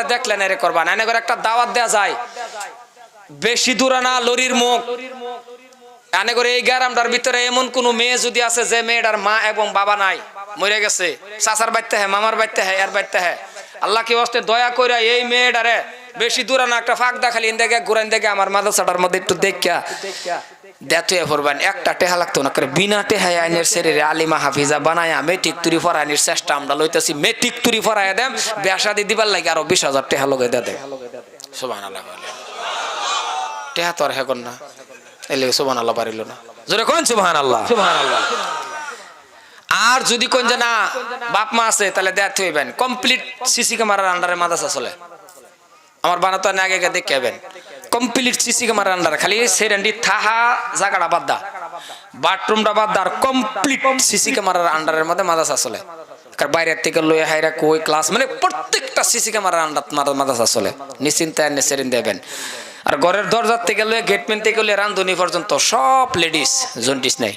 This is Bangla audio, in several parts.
আমার দেখলেন এরে করবা না করে একটা দাওয়াত দেয়া যায়। বেশি দূরে না, লরির মুখ। এনে করে এই গ্রামটার ভিতরে এমন কোন মেয়ে যদি আছে যে মেয়েটার মা এবং বাবা নাই, মরে গেছে। চাচার বাড়িতে হ্যাঁ মামার বাড়িতে হ্যাঁ এর বাড়িতে হ্যাঁ আল্লাহ কি হস্তে দয়া করে এই মেয়েটারে বেশি দূরে না, একটা ফাঁক দেখালি দেখে ঘুরান দেখে আমার মাদ্রাসাটার মধ্যে একটু দেখা দেতুয়ে পড়বেন একটা টেহা লাগতো না করে বিনা টেহায় আইনের শরীরে আলিমা হাফিজা বানায়া মেট্রিক তুরি ফরাইনির চেষ্টা আমরা লইতেছি। মেট্রিক তুরি ফরাইয়া দেম বেসাদি দিবার লাগে আরও বিশ হাজার টেহা লগে দে সুবাহ আল্লাহ টেহা তো আর হেগন না এলে সুবাহ আল্লাহ পারিল না। জোরে কোন সুবাহ আল্লাহ আর যদি কোন যে না বাপ মা আছে তাহলে দেয়াত হইবেন। কমপ্লিট সিসি ক্যামেরার আন্ডারে মাদাসা চলে। আমার বানাতো আগে আগে দেখে কমপ্লিট সিসি ক্যামেরার আন্ডারে খালি সেরেন্ডি থাহা জায়গাটা বাদ দা। বাথরুমটা বাদ দা, আর কমপ্লিট সিসি ক্যামেরার আন্ডারের মধ্যে মাদাসা চলে কার বাইরের থেকে লয়ে হাইরা কই ক্লাস মানে প্রত্যেকটা সিসি ক্যামেরার আন্ডার মাদাসা চলে নিশ্চিন্তে সেরেন দেবেন। আর ঘরের দরজার থেকে লয়ে গেটম্যান থেকে লয়ে রান্ধনি পর্যন্ত সব লেডিস জন্ডিস নাই।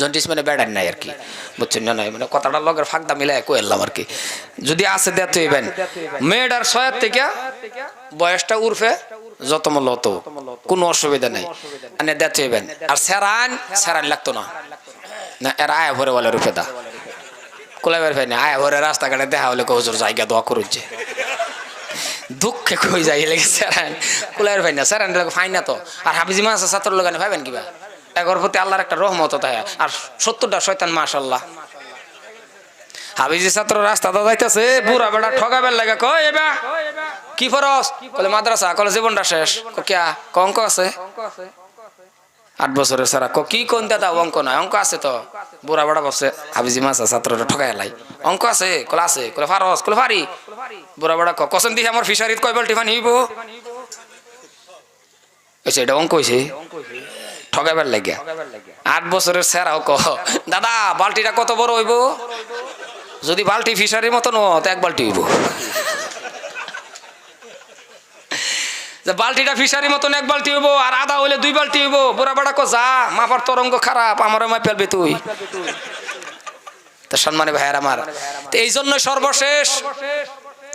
জন্ডিস মানে বেড়ার নাই আর কি। বুঝছেন না মানে কথাটা লগের ফাঁকদা মিলাই কইলাম আর কি। যদি আছে দেখতে হইবেন। মেয়েটার ছয়ের থেকে বয়সটা উর্ফে যত মূল্য অত কোনো অসুবিধা নাই। মানে দেখতে হইবেন আর সেরান সেরান লাগতো না। না, এরা আয়া ভরে বলে রূপে দা। কোলাইবার ভাই না আয়া ভরে রাস্তাঘাটে দেখা হলে কৌজোর জায়গা দোয়া করুচ্ছে দুঃখে কই যাই লেগে স্যারান কুলার ভাই না স্যারান ফাইন না তো। আর হাফিজি মাস ছাত্র লোকানে ভাইবেন কিবা? এগর প্রতি আল্লাহর একটা রহমত তাই আর সত্তরটা শয়তান মাশাল্লাহ হাবিজি ছাত্র রাস্তা তো যাইতেছে, বুড়া বেড়া ঠগাবের লাগে, কয় এবা? কি ফরস? কলে মাদ্রাসা, কলে জীবনটা শেষ। কিয়া? ক অঙ্ক আছে? আট বছরের সারা। ক কোন দাদা অঙ্ক নয়। অঙ্ক আছে তো। বুড়া বেড়া বসে হাবিজি মাসা ছাত্রটা ঠগাই লাই। অঙ্ক আছে? কলে আছে। কলে ফারস? কলে ফারি বুড়া বেড়া কসন দিয়ে আমার ফিশারিত কয় বাল্টি পানি হইব? এসে এটা অঙ্ক হয়েছে ঠগাইবার লাগিয়া। আট বছরের সেরাও ক। দাদা, বালতিটা কত বড় হইব? যদি বালতি ফিশারির মতন তো এক বালতি হইব বালতিটা ফিশারি মতন এক বালতি হইব আর আধা হইলে দুই বালতি হইব বুড়া বেড়া কো, যা মাপার তরঙ্গ খারাপ, আমার মাই ফেলবি তুই। তা সম্মানে ভাইয়ার আমার, তো এই জন্য সর্বশেষ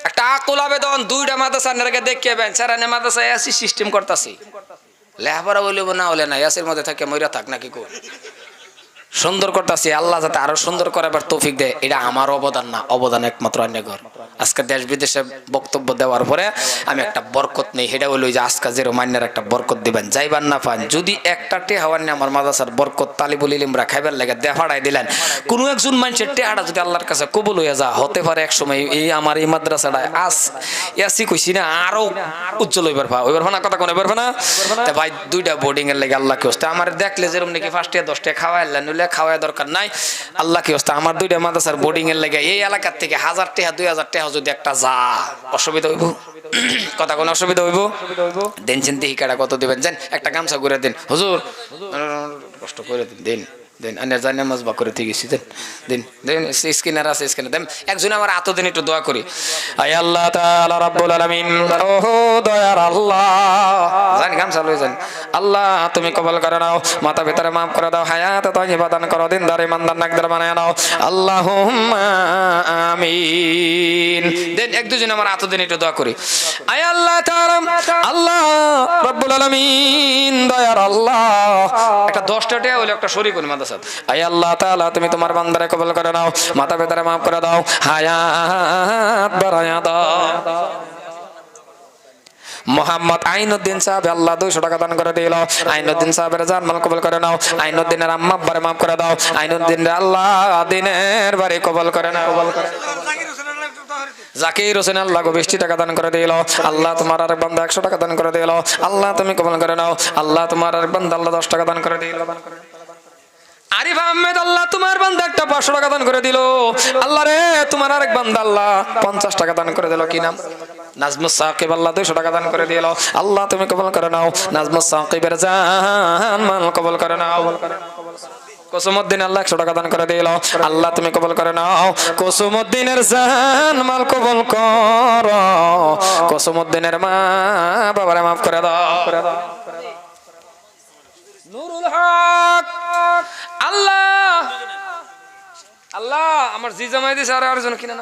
একটা আকুল আবেদন, দুইটা মাদ্রাসা নেরকে দেখে বেন স্যারানে মাদ্রাসা এসি সিস্টেম করতেছি। লেহাপড়া বলিব না হলে না, এসির মধ্যে থাকে, মইরা থাক নাকি কো সুন্দর করতেছি, আল্লাহ যাতে আরও সুন্দর করে করাবার তৌফিক দেয়, এটা আমার অবদান না, অবদান একমাত্র অন্য ঘর। আজকে দেশ বিদেশে বক্তব্য দেওয়ার পরে আমি একটা বরকত নেই। সেটা হলো যে আজকে যে রোমান্যের একটা বরকত দিবেন। যাইবার না পান, যদি একটা টেহাওয়ার নিয়ে আমার মাদাসার বরকত তালিবুল ইলিমরা খাইবার লাগে দেখাড়াই দিলেন। কোনো একজন মানুষের টেহাটা যদি আল্লাহর কাছে কবুল হয়ে যা হতে পারে এক সময় এই আমার এই মাদ্রাসাটায় আস এসি কইছি না, আরও উজ্জ্বল হইবার ভা ওইবার ভানা কথা কোন এবার ভানা তা ভাই, দুইটা বোর্ডিং এর লাগে আল্লাহ কি হস্তে আমার দেখলে যেরকম নাকি ফার্স্ট দশটা খাওয়া এলেন নইলে খাওয়া দরকার নাই। আল্লাহ কি হস্তে আমার দুইটা মাদ্রাসার বোর্ডিং এর লাগে এই এলাকার থেকে হাজার টেহা, দুই হাজার টেহা যদি একটা যা। অসুবিধা হইব। কথা কোনো অসুবিধা হইব? দেন চিন্তি কত দিবেন? যেন, একটা গামছা করে দিন। হুজুর, কষ্ট করে দিন দিন। দেন আনের জানে মজবা করে থেকে গেছি দেন দিন দেন স্কিনার আছে স্কিনার দেন একজন আমার আতো দিন একটু দোয়া করি আয় আল্লাহ তাআলা রাব্বুল আলামিন ওহো দয়ার আল্লাহ জান গামছা লই যান আল্লাহ তুমি কবল করে নাও মাতা পিতারে মাফ করে দাও হায়াত তাইয়্যিবা দান করো দিনদার ইমানদার নাকদার বানায় নাও আল্লাহুম্মা আমিন দেন এক দুজন আমার আতো দিন একটু দোয়া করি আয় আল্লাহ তাআলা আল্লাহ রাব্বুল আলামিন দয়ার আল্লাহ একটা 10টা টাকা হইল একটা শরীক করি মাদ্রাসা আয় আল্লাহ তাআলা, তুমি তোমার বান্দারে কবুল করে নাও মাতা পিতারে মাফ করে দাও, হায়াত বাড়ায়া দাও মোহাম্মদ আইনুদ্দিন সাহেব, আল্লাহ দুইশো টাকা দান করে দিল। আইনুদ্দিন সাহেবের জান মাল কবল করে নাও, আইনুদ্দিনের আম্মা বারে মাফ করে দাও আইনুদ্দিন আল্লাহ দিনের বাড়ি কবল করে নাও। কবল করে জাকির হোসেন আল্লাহ বিশটি টাকা দান করে দিল। আল্লাহ তোমার আরেক বান্দা একশো টাকা দান করে দিল। আল্লাহ তুমি কবল করে নাও, আল্লাহ তোমার আরেক বান্দা আল্লাহ দশ টাকা দান করে দিল। দান করে। আরিফ আহমেদ আল্লাহ তোমার বান্দা একটা পাঁচশো টাকা দান করে দিল। আল্লাহ রে, তোমার আরেক বান্দা আল্লাহ পঞ্চাশ টাকা দান করে দিল। কি নাম? আল্লাহ দুইশো টাকা দান করে আল্লাহ তুমি কবল করে নাও। নাজমুস সাকিবের জান মাল কবল করে নাও। কুসুমুদ্দিন আল্লাহ একশো টাকা দান করে আল্লাহ তুমি কবল করে নাও। কুসুমুদ্দিনের জান মাল কবল কর। কুসুমুদ্দিনের মা বাবারে মাফ করে দাও করে দাও। আল্লাহ। আল্লাহ, আমার জি জামাই আর আরেকজন কিনা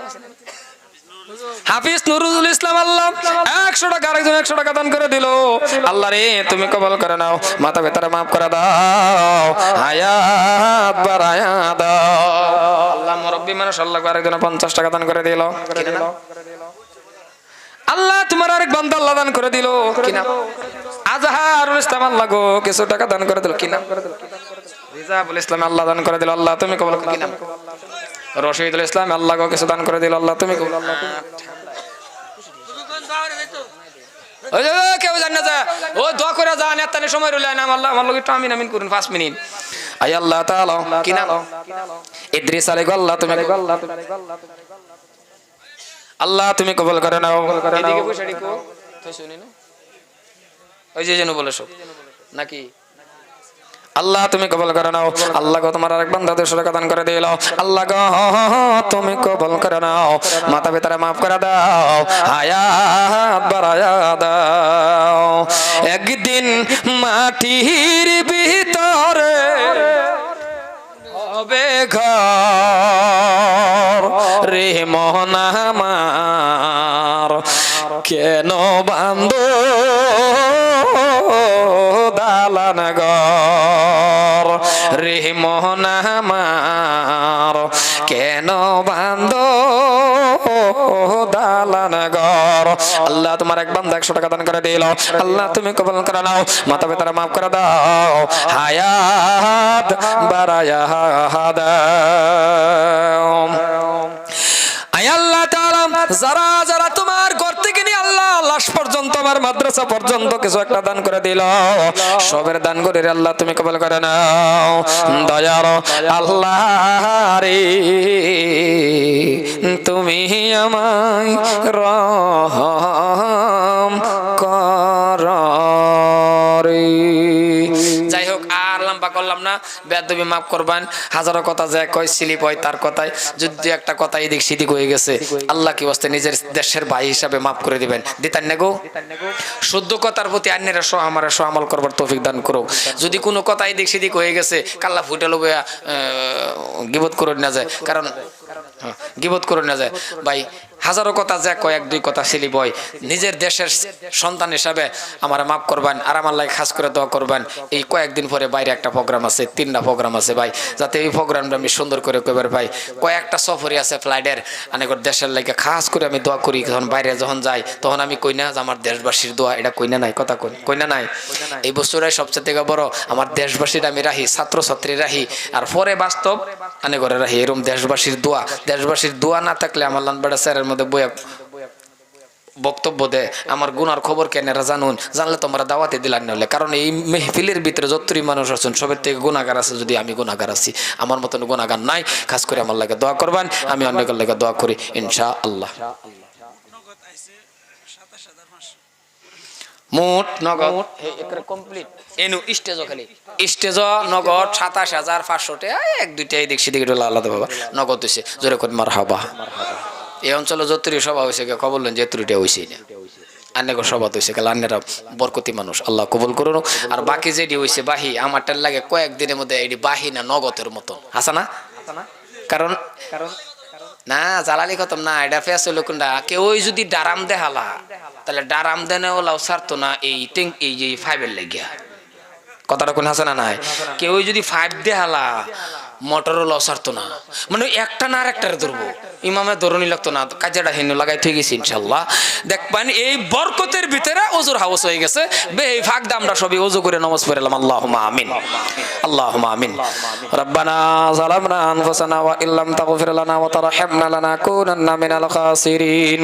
হাফিজ নুরুল ইসলাম আল্লাহ, একশো টাকা, আরেকজন একশো টাকা দান করে দিল। আল্লাহ রে, তুমি কবল করে নাও। মাথা বেতারা মাফ করে দাও। আল্লাহ মুরব্বী মানুষ, আল্লাহ আরেকজন পঞ্চাশ টাকা দান করে দিল। কিনে। আল্লাহ, তোমার আরেক বান্দা আল্লাহ দান করে দিল। কি নাম আজহারুল ইসলাম আল্লাহ গো কিছু টাকা দান করে দিল কি নাম রিজাবুল ইসলাম আল্লাহ দান করে দিল আল্লাহ তুমি কবল কি নাম? রশিদুল ইসলাম আল্লাহ গো কিছু দান করে দিল আল্লাহ তুমি কবল ওই যে, ওই কেউ জানে না যা। ও দোয়া করে যা নেতানি সময় রইলে না আল্লাহ আমার লোক একটু আমিন আমিন করুন পাঁচ মিনিট। আই আল্লাহ তাআলা কি নাম? ইদ্রিস আলাইহি আল্লাহ তুমি আল্লাহ আল্লাহ তুমি কবল করে নাও। এদিকে বসে রেখো। তুই শুনি না? ওই যে যেন বলে সব। নাকি? আল্লাহ, তুমি কবল করে নাও। আল্লাহ গো, তোমার আরেক দুশো টাকা দান করে দিল আল্লাহ গো তুমি কবল করে নাও। মাথা পিতারা মাফ করে দাও। বাড়ায়া দাও। একদিন মাটির ভিতরে হবে ঘর। রে মোহনা আমার কেন বান্ধ দালান ঘর রে মোহনা আমার কেন বান্ধ দালান আল্লাহ তোমার এক বান্ধব একশো টাকা দান করে দিল। আল্লাহ তুমি কবল করে নাও, মাতা পিতারা মাফ করে দাও। হায়াত বারায়া দাও। আয় আল্লাহ তাআলা যারা তোমার ঘর থেকে নিয়ে আল্লাহ লাশ পর্যন্ত, আমার মাদ্রাসা পর্যন্ত কিছু একটা দান করে দিল। সবের দান করে আল্লাহ, তুমি কবল করে নাও। দয়ার আল্লাহ রে তুমি আমায় রহম কর যাই হোক, আর লম্বা করলাম না। বেদবি মাফ করবেন। হাজারো কথা যে কয় স্লিপ হয় তার কথায় যদি একটা কথা এদিক সেদিক হয়ে গেছে আল্লাহ কি বস্তে নিজের দেশের ভাই হিসাবে মাফ করে দিবেন। দিতেন না গো। শুদ্ধ কথার প্রতি আন্যেরা সহ আমার সহ আমল করবার তৌফিক দান করো যদি কোনো কথা এদিক সেদিক হয়ে গেছে কাল্লা ফুটে লোবে গিবত করে না যায়। কারণ হ্যাঁ, গিবত করে না যায়। ভাই হাজারো কথা যে কয়েক দুই কথা সিলি বয় নিজের দেশের সন্তান হিসাবে আমার মাফ করবেন, আর আমার লাগে খাস করে দোয়া করবেন। এই কয়েকদিন পরে বাইরে একটা প্রোগ্রাম আছে, তিনটা প্রোগ্রাম আছে ভাই। যাতে এই প্রোগ্রামটা আমি সুন্দর করে কইবার ভাই কয়েকটা সফরই আছে ফ্লাইটের অনেক দেশের লাগে খাস করে আমি দোয়া করি, যখন বাইরে যখন যাই, তখন আমি কই না আমার দেশবাসীর দোয়া, এটা কই না নাই, কথা কই কই না নাই। এই বছরে সবচেয়ে থেকে বড়, আমার দেশবাসীর আমি রাহি, ছাত্রছাত্রী রাহি, আর পরে বাস্তব, আনে করে রাহি এরকম দেশবাসীর দোয়া। দেশবাসীর দোয়া না থাকলে আমার লানবাড়া স্যারের মধ্যে বইয়া বক্তব্য দেয় আমার গুনার খবর কেন এরা জানুন? জানলে তোমরা দাওয়াতে দিলাম নাহলে কারণ এই মেহফিলের ভিতরে যতরি মানুষ আছেন সবের থেকে গুণাগার আছে যদি আমি গুণাগার আছি। আমার মতন গুণাগার নাই। খাস করে আমার লাগে দোয়া করবেন। আমি অনেকের লাগে দোয়া করি ইনশা আল্লাহ মোট নগদ কমপ্লিট এনু স্টেজ খালি। স্টেজ নগদ সাতাশ হাজার পাঁচশোটে এক দুইটা এই দেখছি আলাদা বাবা। নগদ হয়েছে জোরে করে মার হাবা এই অঞ্চলে যতরি সভা হয়েছে কে খবর যে ত্রুটিটা হয়েছে না। আন্নেগো সভা হয়েছে কাল আন্নেরা বরকতি মানুষ, আল্লাহ কবুল করুন। আর বাকি যেটি হয়েছে বাহি, আমারটার লাগে কয়েকদিনের মধ্যে এটি বাহি না নগদের মতন। হাসা না? কারণ কারণ না জ্বালালি খতম না, এটা ফেস হইল কোনটা? কেউ যদি ডারাম দেহালা তাহলে ডারাম দেনে ওলাও ছাড়তো না এই টেঙ্ক এই যে ফাইভের লেগিয়া। কথাটা কোন হাসে না নাই? কেউ যদি ফাইভ দেহালা মোটরও লস ছাড়তো না। মানে একটা না আর একটারে ধরবো। ইমামের ধরনি লাগতো না, কাজেটা হিন্দু লাগাই ঠিক গেছি ইনশাল্লাহ দেখবেন এই বরকতের ভিতরে ওজুর হাউস হয়ে গেছে। বে এই ফাঁক আমরা সবই ওজু করে নমাজ পড়লাম আল্লাহ আমিন। আল্লাহ আমিন। রব্বানা জালামনা আনফুসানা ওয়া ইল্লাম তাগফির লানা ওয়া তারহামনা লানাকুনান্না মিনাল খাসিরিন।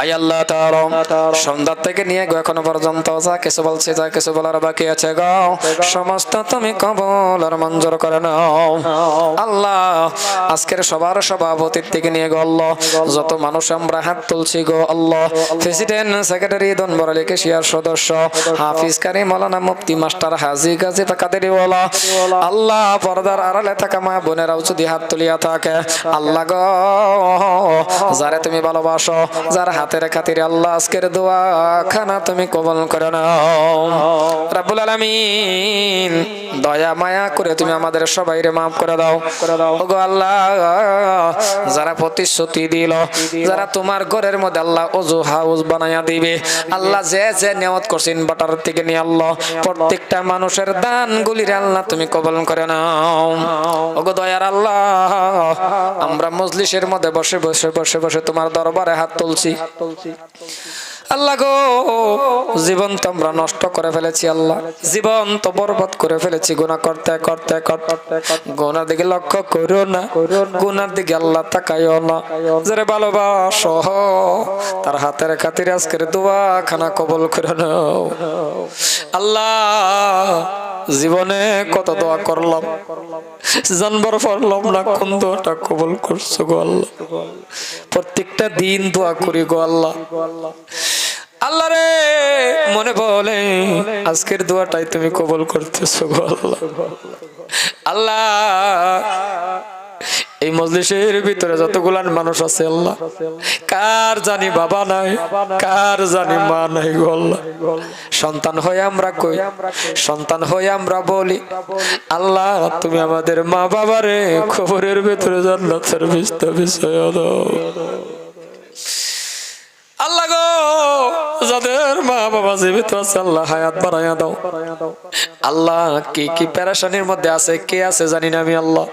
আয় আল্লাহ থেকে নিয়ে গো এখনও পর্যন্ত, যা কিছু বলছি, যা কিছু বলার বাকি আছে সমস্ত তুমি কবল আর মঞ্জুর করে নাও। আল্লাহ, আজকের সবার সভাপতির থেকে নিয়ে গো যত মানুষ আমরা হাত তুলছি গো আল্লাহ। প্রেসিডেন্ট সেক্রেটারি দনবর আলী কেশিয়ার সদস্য, হাফিজ কারি, মৌলানা মুফতি, মাস্টার হাজি গাজী আল্লাহ, পর্দার আড়ালে থাকা মা বোনেরাও যদি হাত তুলিয়া থাকে, আল্লাহ গো, যারে তুমি ভালোবাসো, যার হাতের খাতিরে আল্লাহ আজকের দোয়া খানা তুমি কবল করে নাও। রব্বুল আলামিন দয়া মায়া করে তুমি আমাদের সবাইরে মাফ করে দাও। করে দাও। ওগো আল্লাহ যারা প্রতিশ্রুতি দিল, যারা তোমার ঘরের মধ্যে আল্লাহ অজু হাউস বানাইয়া দিবে, আল্লাহ যে যে নিয়ত করছেন বাটার থেকে নিয়ে আল্লাহ, প্রত্যেকটা মানুষের দান গুলির আল্লাহ তুমি কবল করে নাও। ওগো দয়ার আল্লাহ, আমরা মজলিসের মধ্যে বসে বসে বসে বসে তোমার দরবারে হাত তুলছি হাত তুলছি। আল্লাহ গো, জীবন তো আমরা নষ্ট করে ফেলেছি আল্লাহ। জীবন তো বরবাদ করে ফেলেছি, গুনাহ করতে করতে করতে। দিকে লক্ষ্য করো না গুনার দিকে আল্লাহ তাকাইও না। যারে ভালোবাসো, তার হাতের খাতিরে আজকের দোয়া খানা কবল করে নাও। আল্লাহ, জীবনে কত দোয়া করলাম, জানবার পারলাম না কোন দোয়াটা কবল করছ গো আল্লাহ। প্রত্যেকটা দিন দোয়া করি গো আল্লাহ। আল্লাহ রে মনে বলে আজকের দোয়াটাই তুমি কবল করতেছো গো আল্লাহ। এই মজলিসের ভিতরে যতগুলান মানুষ আছে আল্লাহ। কার জানি বাবা নাই কার জানি মা নাই আল্লাহ। সন্তান হয়ে আমরা কই? সন্তান হয়ে আমরা বলি আল্লাহ তুমি আমাদের মা বাবারে খবরের ভিতরে জান্নাতের বিস্তা বিষয় দাও আল্লাহ গো, যাদের মা বাবা জীবিত আছে, আল্লাহ হায়াত বাড়াইয়া দাও। আল্লাহ, কে কি প্যারাশানির মধ্যে আছে, কে আছে জানি না আমি, আল্লাহ।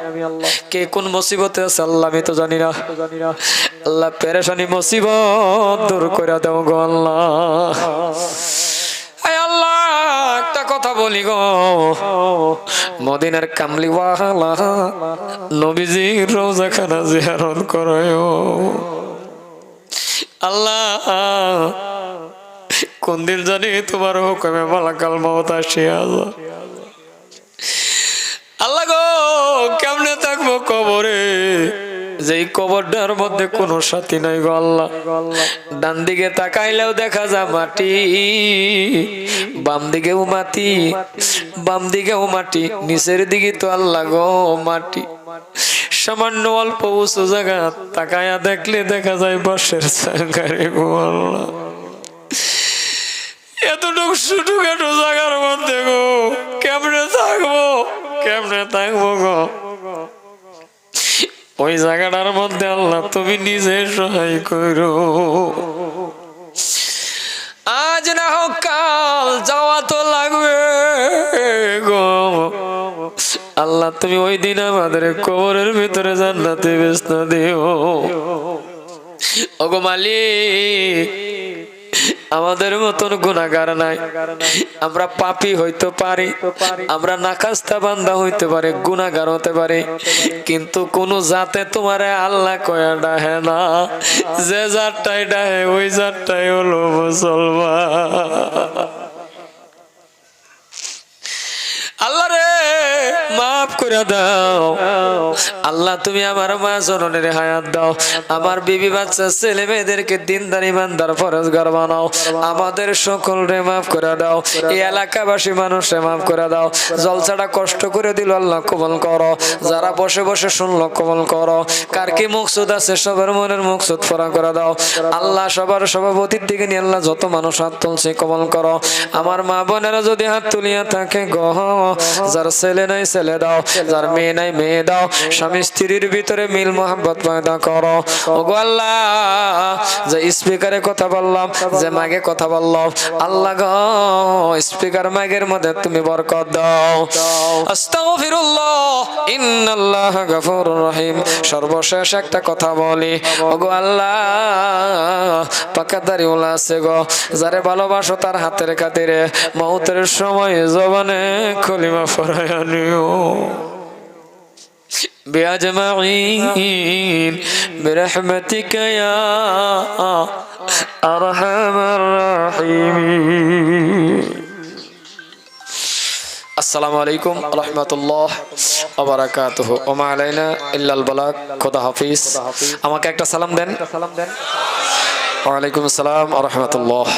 কে কোন মুসিবতে আছে, আল্লাহ, আমি তো জানি না। আল্লাহ প্যারাশানি মুসিবত দূর করে দাও গো, আল্লাহ। আল্লাহ, একটা কথা বলি গো। মদিনার কামলিওয়ালা নবীজির রোজাখানা জিয়ারত করে আল্লাহ, কোন দিন জানি তোমার হুকুমে মালাকাল মত আসিয়া। আল্লাহ গো, কেমনে থাকব কবরে? যেই কবরটার মধ্যে কোনো সাথী নাই গো আল্লাহ। ডান দিকে তাকাইলেও দেখা যায় মাটি, বাম দিকেও মাটি, বাম দিকেও মাটি, নিচের দিকে তো আল্লাহ গো মাটি। সামান্য অল্প উঁচু জায়গা তাকায়া দেখলে দেখা যায় বর্ষের এতটুকু ছোট খাটো জায়গার মধ্যে গো, কেমনে থাকব? কেমনে থাকব গো? ওই জায়গাটার মধ্যে আল্লাহ তুমি নিজে সহায় করো। আজ না হোক কাল, যাওয়া তো লাগবে। আল্লাহ, তুমি ওই দিন আমাদের কবরের ভিতরে জান্নাতে ব্যস্ত দিও। ওগো মালিক, আমাদের মতন গুণাগার নাই। আমরা পাপি হইতে পারি, আমরা নাকাস্তা বান্দা হইতে পারে গুণাগার হতে পারে। কিন্তু কোন জাতে তোমারে আল্লাহ কয়া ডাহে না, যে জাতটাই ডাহে, ওই জাতটাই হলো মুসলমান আল্লাহ রে মাফ করে দাও আল্লাহ, তুমি আমার মা জননের হায়াত দাও। আমার বিবি বাচ্চা, ছেলে মেয়েদেরকে দিনদার, ইমানদার, ফরজগার বানাও। আমাদের সকল রে মাফ করে দাও। এই এলাকাবাসী মানুষে মাফ করে দাও। জলসাটা কষ্ট করে দিল, আল্লাহ কবল করো। যারা বসে বসে শুনলো, কবল করো। কার কি মুকসুদ আছে, সবার মনের মুকসুদ ফরা করে দাও। আল্লাহ সবার সভাপতির দিকে নিয়ে আল্লাহ যত মানুষ হাত তুলছে, কবল করো। আমার মা বোনেরা যদি হাত তুলিয়া থাকে গহ যার ছেলে নাই, ছেলে দাও। যার মেয়ে নাই, মেয়ে দাও। স্বামী স্ত্রীর ভিতরে মিল মোহাম্মত পয়দা করো। ওগো আল্লাহ, যে স্পিকারে কথা বললাম, যে মাগে কথা বললাম, আল্লাহ গো, স্পিকার মাগের মধ্যে তুমি বরকত দাও। আস্তাগফিরুল্লাহ, ইন্নাল্লাহ গফুরুর রহিম। সর্বশেষ একটা কথা বলি, ওগো আল্লাহ পাকাদারি ওলা আছে গো, যারে ভালোবাসো তার হাতের খাতিরে, মৌতের সময় জবানে কলিমা ফরায়া নিও بأجمعين برحمتك يا أرحم الراحمين আসসালামু আলাইকুম রহমতুল্লাহ ওবারাকাতুহু ওমা আলাইনা ইল্লাল বালাক খোদা হাফিজ আমাকে একটা সালাম দেন ওয়ালাইকুম আসসালাম রহমতুল্লাহ